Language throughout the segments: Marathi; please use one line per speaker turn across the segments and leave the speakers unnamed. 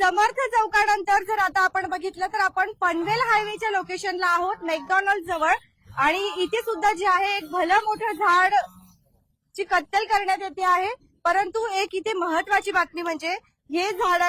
समर्थ चौकानंतर जर आता आपण बघितलं तर आपण पनवेल हायवेच्या लोकेशनला आहोत मॅकडॉनल्ड जवळ. आणि इथे सुद्धा जे आहे एक भलं मोठं झाड ची कत्तल करण्यात येते आहे. परंतु एक इथे महत्वाची बातमी म्हणजे हे झाड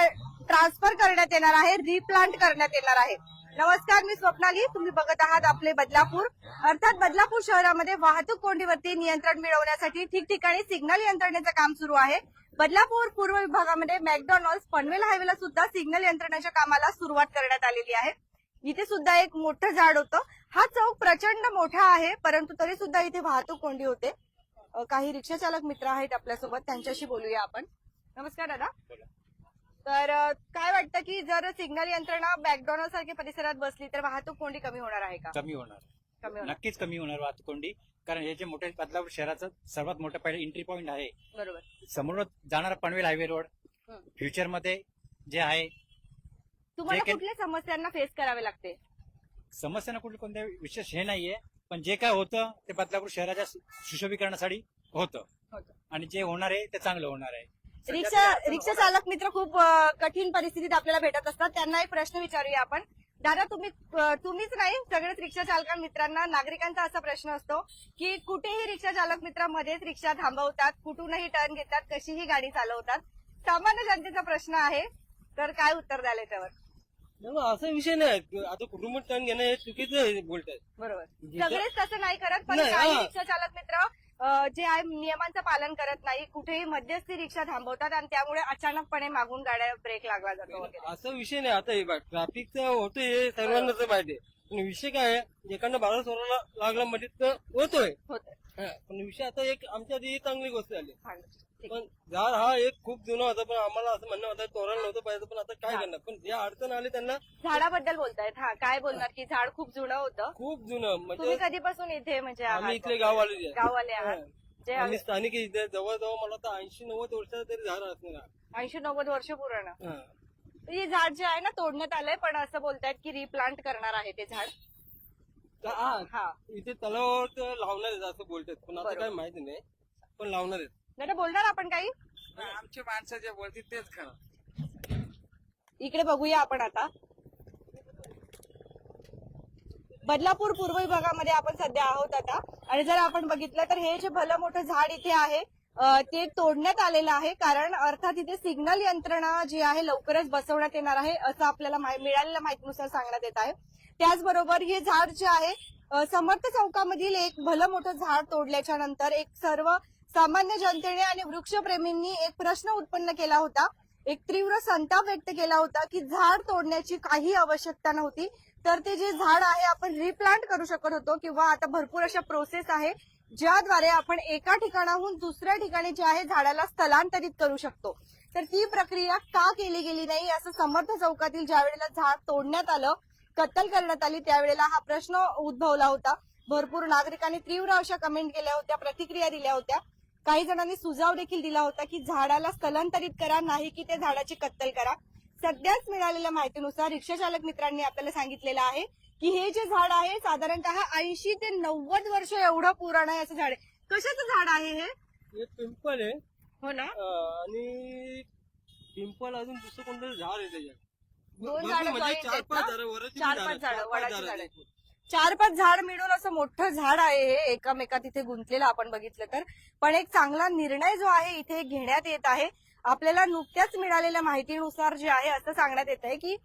ट्रान्सफर करण्यात येणार आहे रिप्लांट करण्यात येणार आहे. नमस्कार मी स्वप्नाली. तुम्ही बघत आहात आपले बदलापूर. अर्थात बदलापूर शहरामध्ये वाहतूक कोंडीवरती नियंत्रण मिळवण्यासाठी ठिकठिकाणी सिग्नल यंत्रणेचं काम सुरू आहे. बदलापूर पूर्व विभागामध्ये मॅकडॉनल्ड पनवेल हायवेला सुद्धा सिग्नल यंत्रणेच्या कामाला सुरुवात करण्यात आलेली आहे. इथे सुद्धा एक मोठं झाड होतं. हा चौक प्रचंड मोठा आहे परंतु तरी सुद्धा इथे वाहतूक कोंडी होते. काही रिक्षा चालक मित्र आहेत आपल्यासोबत त्यांच्याशी बोलूया आपण. नमस्कार दादा. तर काय वाटतं की जर सिग्नल यंत्रणा मॅकडॉनल्ड सारख्या परिसरात बसली तर वाहतूक कोंडी कमी होणार आहे का?
कमी होणार.
कमी होणार.
नक्कीच कमी होणार वाहतूक कोंडी. कारण हे जे मोठे बदलापूर शहराचं सर्वात मोठं पहिलं एंट्री पॉईंट आहे.
बरोबर.
समोर जाणारा पनवेल हायवे रोड
हं.
फ्युचरमध्ये जे आहे
तुम्हाला
काही-
कुठल्या समस्यांना फेस करावे लागते?
समस्यांना कुठे कोणत्या विशेष हे नाहीये पण जे काय होतं ते बदलापूर शहराच्या सु- सुशोभीकरणासाठी होतं.
होतं.
आणि जे होणार आहे ते चांगलं होणार आहे.
रिक्षा रिक्षा चालक मित्र खूप कठीण परिस्थितीत आपल्याला भेटत असतात. त्यांना एक प्रश्न विचारूया आपण. दादा तुम्ही तुम्हीच नाही सगळेच रिक्षा चालक मित्रांना नागरिकांचा असा प्रश्न असतो की कुठेही रिक्षा चालक मित्र मध्येच रिक्षा थांबवतात कुठूनही टर्न घेतात कशीही गाडी चालवतात? सामान्य जनतेचा प्रश्न आहे. तर काय उत्तर द्याल याच्यावर?
मग असा विषय नाही. आता कुटुंब टर्न घेणं हे चुकीचं आहे बोलतात
बरोबर. सगळेच तसं नाही करत पण काही
हा.
रिक्षा चालक मित्र जे आहे नियमांचं पालन करत नाही कुठेही मध्यस्थी रिक्षा थांबवतात आणि त्यामुळे अचानकपणे मागून गाड्या ब्रेक लागला जातो वगैरे.
असा विषय नाही आता हे ट्रॅफिकचं होतं हे सर्वांनाच माहिती आहे. पण विषय काय आहे एखादा बारा सोडायला लागला म्हणजे तर होतोय.
होतं
हा, पण विषय आता एक आमच्या आधी चांगली गोष्ट झाली. पण झाड हा एक खूप जुना होता पण आम्हाला असं म्हणणं होतं तोरण नव्हतं पाहिजे पण आता काय. करणार पण जे अडचण आली त्यांना
झाडाबद्दल बोलतायत हा काय बोलणार की झाड खूप जुनं होतं
खूप जुनं
तुम्ही
म्हणजे
कधीपासून इथे म्हणजे
आम्ही? इथले गाववाले जे.
गाववाले आहात. जे
आम्ही स्थानिक इथे जवळजवळ मला तर ऐंशी नव्वद वर्षाचं तरी झाड असणार
ऐंशी नव्वद वर्ष पूर्ण
हा.
हे झाड जे आहे ना तोडण्यात आलंय पण असं बोलतायत की रिप्लांट करणार आहे ते झाड
तर हा
हा
इथे तलावावर लावणार आहेत असं बोलतात पण आता
बरोबर.
काय माहिती नाही पण लावणार आहेत
दादा बोलणार आपण काही?
आमचे माणसं जे बोलतील तेच खरं.
इकडे बघूया आपण आता. बदलापूर पूर्व विभागामध्ये आपण सध्या आहोत आता. आणि जर आपण बघितलं तर हे जे भलं मोठं झाड इथे आहे ते तोडण्यात आलेलं आहे. कारण अर्थात इथे सिग्नल यंत्रणा जी आहे लवकरच बसवण्यात येणार आहे असं आपल्याला मिळालेल्या माहितीनुसार सांगण्यात येत आहे. त्याचबरोबर हे झाड जे आहे समर्थ चौकामधील एक भलं मोठं झाड तोडल्याच्या नंतर एक सर्व सामान्य जनतेने आणि वृक्षप्रेमींनी एक प्रश्न उत्पन्न केला होता. एक तीव्र संताप व्यक्त केला होता की झाड तोडण्याची काही आवश्यकता नव्हती. तर ते जे झाड आहे आपण रिप्लांट करू शकत होतो किंवा आता भरपूर अशा प्रोसेस आहे ज्याद्वारे आपण एका ठिकाणाहून दुसऱ्या ठिकाणी जे आहे झाडाला स्थलांतरित करू शकतो. तर ती प्रक्रिया का केली गेली नाही असं समर्थ चौकातील ज्या वेळेला झाड तोडण्यात आलं कत्तल करण्यात आली त्यावेळेला हा प्रश्न उद्भवला होता. भरपूर नागरिकांनी तीव्र अशा कमेंट केल्या होत्या प्रतिक्रिया दिल्या होत्या. काही जणांनी सुझाव देखील दिला होता की झाडाला स्थलांतरित करा नाही की ते झाडाची कत्तल करा. सध्याच मिळालेल्या माहितीनुसार रिक्षा चालक मित्रांनी आपल्याला सांगितलेलं आहे की हे जे झाड आहे साधारणतः ऐंशी ते नव्वद वर्ष एवढं पुराण आहे असं झाड आहे. कशाचं झाड आहे हे?
हे पिंपल आहे.
हो ना?
आणि पिंपल अजून दुसरं कोणतं झाड आहे त्याच्यात.
दोन झाडं
म्हणजे चार पाच
ना?
झाडं
वडाची
झाडं.
चार पाच झाड मिळून असं मोठं झाड आहे हे. एकामेका तिथे गुंतलेलं आपण बघितलं तर. पण एक चांगला निर्णय जो आहे इथे घेण्यात येत आहे. आपल्याला नुकत्याच मिळालेल्या माहितीनुसार जे आहे असं सांगण्यात येत आहे की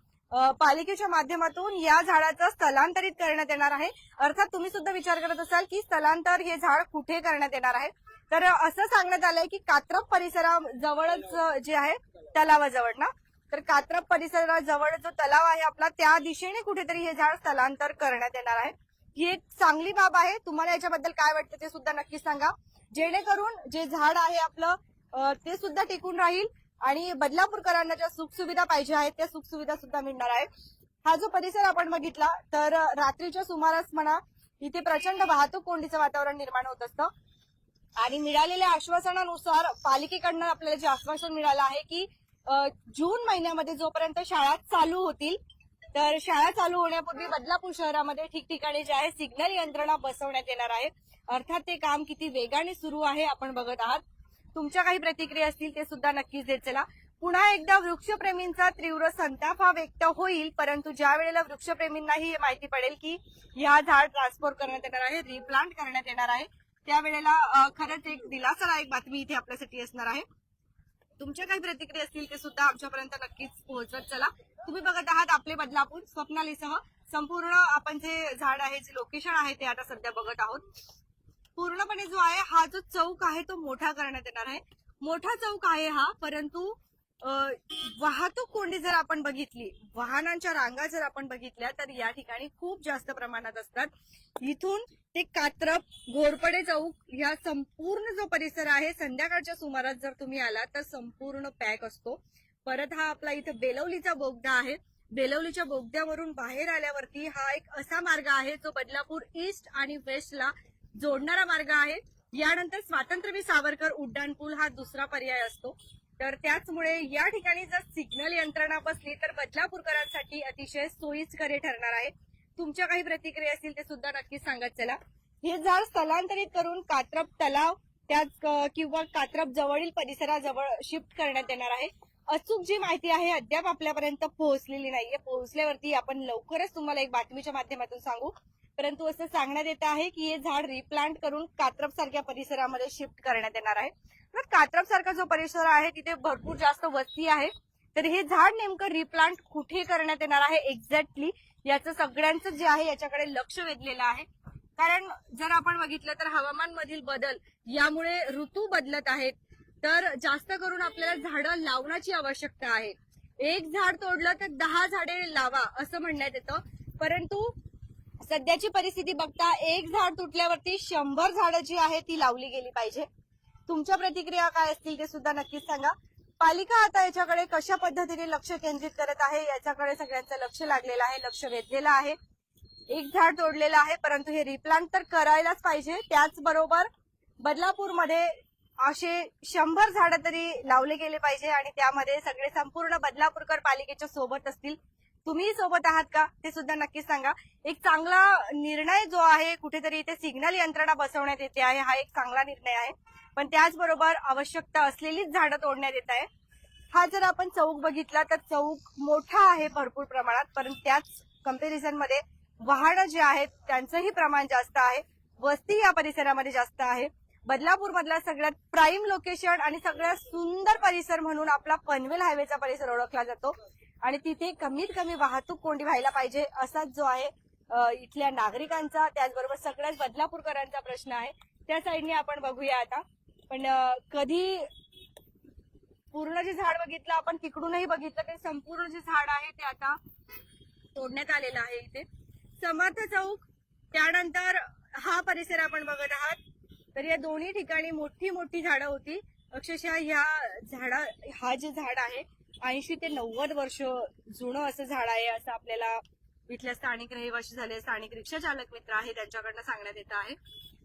पालिकेच्या माध्यमातून या झाडाचं स्थलांतरित करण्यात येणार आहे. अर्थात तुम्ही सुद्धा विचार करत असाल की स्थलांतर हे झाड कुठे करण्यात येणार आहे? तर असं सांगण्यात आलंय की कात्रप परिसराजवळच जे आहे तलावाजवळ ना? तर कात्रप परिसराजवळ जो तलाव आहे आपला त्या दिशेने कुठेतरी हे झाड स्थलांतर करण्यात येणार आहे. ही एक चांगली बाब आहे. तुम्हाला याच्याबद्दल काय वाटतं ते सुद्धा नक्की सांगा. जेणेकरून जे झाड आहे आपलं ते सुद्धा टिकून राहील आणि बदलापूरकरांना ज्या सुखसुविधा पाहिजे आहेत त्या सुखसुविधा सुद्धा मिळणार आहेत. हा जो परिसर आपण बघितला तर रात्रीच्या सुमारास म्हणा इथे प्रचंड वाहतूक कोंडीचं वातावरण निर्माण होत असतं. आणि मिळालेल्या आश्वासनानुसार पालिकेकडनं आपल्याला जे आश्वासन मिळालं आहे की जून महिन्यामध्ये जोपर्यंत शाळा चालू होतील तर शाळा चालू होण्यापूर्वी बदलापूर शहरामध्ये ठिकठिकाणी जे आहे सिग्नल यंत्रणा बसवण्यात येणार आहे. अर्थात ते काम किती वेगाने सुरू आहे आपण बघत आहात. तुमच्या काही प्रतिक्रिया असतील ते सुद्धा नक्कीच देत चला. पुन्हा एकदा वृक्षप्रेमींचा तीव्र संताप हा व्यक्त होईल परंतु ज्या वेळेला वृक्षप्रेमींनाही माहिती पडेल की या झाड ट्रान्सपोर्ट करण्यात येणार आहे रिप्लांट करण्यात येणार आहे त्यावेळेला खरंच एक दिलासादायक बातमी इथे आपल्यासाठी असणार आहे. तुमच्या काही प्रतिक्रिया असतील ते सुद्धा आमच्यापर्यंत नक्कीच पोहोचत चला तुम्ही बघत आहात आपले बदलापूर स्वप्नालीसह. संपूर्ण आपण जे झाड आहे जे लोकेशन आहे ते आता सध्या बघत आहोत. पूर्णपणे जो आहे हा जो चौक आहे तो मोठा करण्यात येणार आहे. मोठा चौक आहे हा परंतु वाहतूक कोंडी जर आपण बघितली वाहनांच्या रांगा जर आपण बघितल्या तर या ठिकाणी खूप जास्त प्रमाणात असतात. इथून ते कात्रप घोरपडे चौक या संपूर्ण जो परिसर आहे संध्याकाळच्या सुमारास जर तुम्ही आला तर संपूर्ण पॅक असतो. परत हा आपला इथं बेलवलीचा बोगदा आहे. बेलवलीच्या बोगद्यावरून बाहेर आल्यावरती हा एक असा मार्ग आहे जो बदलापूर ईस्ट आणि वेस्टला जोडणारा मार्ग आहे. यानंतर स्वातंत्र्यवीर सावरकर उड्डाणपूल हा दुसरा पर्याय असतो. तर त्याचमुळे या ठिकाणी जर सिग्नल यंत्रणा बसली तर बदलापूरकरांसाठी अतिशय सोयीस्कर ठरणार आहे. तुमच्या काही प्रतिक्रिया असतील ते सुद्धा नक्कीच सांगत चला. हे झाड स्थलांतरित करून कात्रप तलाव त्याच किंवा कात्रप जवळील परिसराजवळ शिफ्ट करण्यात येणार आहे. अचूक जी माहिती आहे अद्याप आपल्यापर्यंत पोहोचलेली नाहीये. पोहोचल्यावरती आपण लवकरच तुम्हाला एक बातमीच्या माध्यमातून सांगू. परंतु असं सांगण्यात येत आहे की हे झाड रिप्लांट करून कात्रप सारख्या परिसरामध्ये शिफ्ट करण्यात येणार आहे. तर कात्रप सारखा जो परिसर आहे तिथे भरपूर जास्त वस्ती आहे. तर हे झाड नेमकं रिप्लांट कुठे करण्यात येणार आहे एक्झॅक्टली याचं सगळ्यांचं जे आहे याच्याकडे लक्ष वेधलेलं आहे. कारण जर आपण बघितलं तर हवामान मधील बदल यामुळे ऋतू बदलत आहेत. तर जास्त करून आपल्याला झाडं लावण्याची आवश्यकता आहे. एक झाड तोडलं तर दहा झाडे लावा असं म्हणण्यात येतं. परंतु सध्याची परिस्थिती बघता एक झाड तुटल्यावरती शंभर झाडं जी आहे ती लावली गेली पाहिजे. तुमच्या प्रतिक्रिया काय असतील ते सुद्धा नक्कीच सांगा. पालिका आता याच्याकडे कशा पद्धतीने लक्ष केंद्रित करत आहे याच्याकडे सगळ्यांचं लक्ष लागलेलं आहे लक्ष वेधलेलं आहे. एक झाड तोडलेलं आहे परंतु हे रिप्लांट तर करायलाच पाहिजे. त्याचबरोबर बदलापूरमध्ये असे शंभर झाडं तरी लावले गेले पाहिजे आणि त्यामध्ये सगळे संपूर्ण बदलापूरकर पालिकेच्या सोबत असतील. तुम्ही सोबत आहात का? ते सुद्धा नक्कीच सांगा. एक चांगला निर्णय जो आहे कुठेतरी इथे सिग्नल यंत्रणा बसवण्यात येते आहे. हा एक चांगला निर्णय आहे. पण त्याचबरोबर आवश्यकता असलेलीच झाडं तोडण्यात येत आहे हा जर आपण चौक बघितला तर चौक मोठा आहे भरपूर प्रमाणात. पण त्याच कंपॅरिझनमध्ये वाहनं जे आहेत त्यांचंही प्रमाण जास्त आहे. वस्ती या परिसरामध्ये जास्त आहे. बदलापूर मधला सगळ्यात प्राईम लोकेशन आणि सगळ्यात सुंदर परिसर म्हणून आपला पनवेल हायवेचा परिसर ओळखला जातो. आणि तिथे कमीत कमी वाहतूक कोंडी व्हायला पाहिजे असाच जो आहे इथल्या नागरिकांचा त्याचबरोबर सगळ्याच बदलापूरकरांचा प्रश्न आहे. त्या साईडने आपण बघूया आता. पण कधी पूर्ण जे झाड बघितलं आपण तिकडूनही बघितलं ते संपूर्ण जे झाड आहे ते आता तोडण्यात आलेलं आहे इथे. समर्थ चौक त्यानंतर हा परिसर आपण बघत आहात. तर या दोन्ही ठिकाणी मोठी मोठी झाडं होती. अक्षरशः ह्या झाडा हा जे झाड आहे ऐंशी ते नव्वद वर्ष जुनं असं झाड आहे असं आपल्याला इथल्या स्थानिक रहिवासी झाले स्थानिक रिक्षा चालक मित्र आहे त्यांच्याकडनं सांगण्यात येत आहे.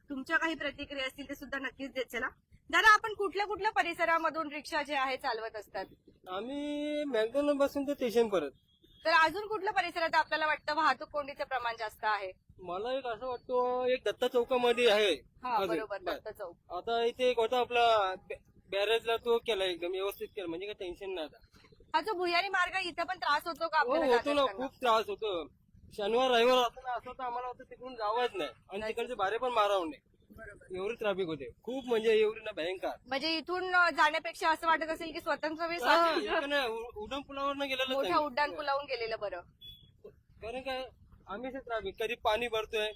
तुमच्या काही प्रतिक्रिया असतील ते सुद्धा नक्कीच देत चला. दादा आपण कुठल्या कुठल्या परिसरामधून रिक्षा जे आहे चालवत असतात?
आम्ही मॅकडॉनल्डपासून ते स्टेशन परत.
तर अजून कुठल्या परिसरात आपल्याला वाटतं वाहतूक कोंडीचं प्रमाण जास्त आहे?
मला एक असं वाटतं एक दत्ता चौकामध्ये आहे.
हा
अजून.
बरोबर. दत्त चौक.
आता इथे एक होता आपला बॅरेजला तो केला एकदम व्यवस्थित केला. म्हणजे काही टेन्शन नाही आता.
हा जो भुयारी मार्ग आहे, इथं पण त्रास होतो का
हो
आपल्याला
होतो ना
असताना?
खूप त्रास होतो. शनिवार रविवार असं ना असं तर आम्हाला होतं तिकडून जावंच नाही. आणि तिकडचे भारे पण मारावं नाही.
बरोबर.
एवढी ट्रॅफिक होते. खूप म्हणजे एवढी ना भयंकर.
म्हणजे इथून अं, जाण्यापेक्षा असं वाटत असेल की
हा, इकडे नाही, उ- उड्डाण पुलावर गेलेलं
मोठ्या उड्डाण पुलावून गेलेलं बरं.
कारण काय आम्ही ट्रॅफिक कधी पाणी भरतोय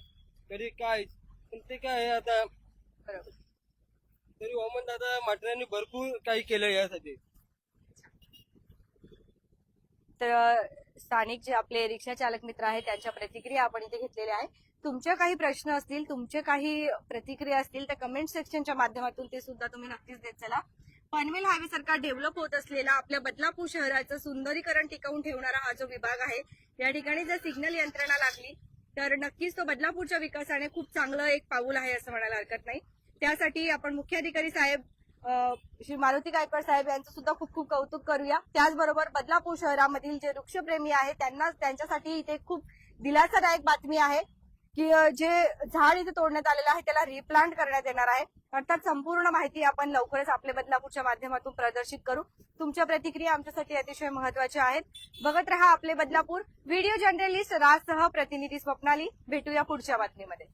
कधी काय पण ते काय आहे आता
बरोबर.
तरी ओमन दादा माटऱ्यांनी भरपूर काही केलं यासाठी.
तर स्थानिक जे आपले रिक्षा चालक मित्र आहेत त्यांच्या प्रतिक्रिया आपण इथे घेतलेल्या आहे तुमचे काही प्रश्न असतील तुमचे काही प्रतिक्रिया असतील तर कमेंट सेक्शनच्या माध्यमातून ते सुद्धा तुम्ही नक्कीच देत चला. पनवेल हायवे सारखा डेव्हलप होत असलेला आपल्या बदलापूर शहराचं सुंदरीकरण टिकवून ठेवणारा हा जो विभाग आहे या ठिकाणी जर सिग्नल यंत्रणा लागली तर नक्कीच तो बदलापूरच्या विकासाने खूप चांगलं एक पाऊल आहे असं म्हणायला हरकत नाही. त्यासाठी आपण मुख्याधिकारी साहेब श्री मारुती गायकवाड साहेब यांचं सुद्धा खूप खूप कौतुक करूया. त्याचबरोबर बदलापूर शहरामधील जे वृक्षप्रेमी आहेत त्यांना त्यांच्यासाठी इथे खूप दिलासादायक बातमी आहे की जे झाड इथे तोडण्यात आलेलं आहे त्याला रिप्लांट करण्यात येणार आहे. अर्थात संपूर्ण माहिती आपण लवकरच आपल्या बदलापूरच्या माध्यमातून प्रदर्शित करू. तुमच्या प्रतिक्रिया आमच्यासाठी अतिशय महत्त्वाच्या आहेत. बघत रहा आपले बदलापूर. व्हिडिओ जर्नलिस्ट राजसह प्रतिनिधी स्वप्नाली. भेटूया पुढच्या बातमीमध्ये.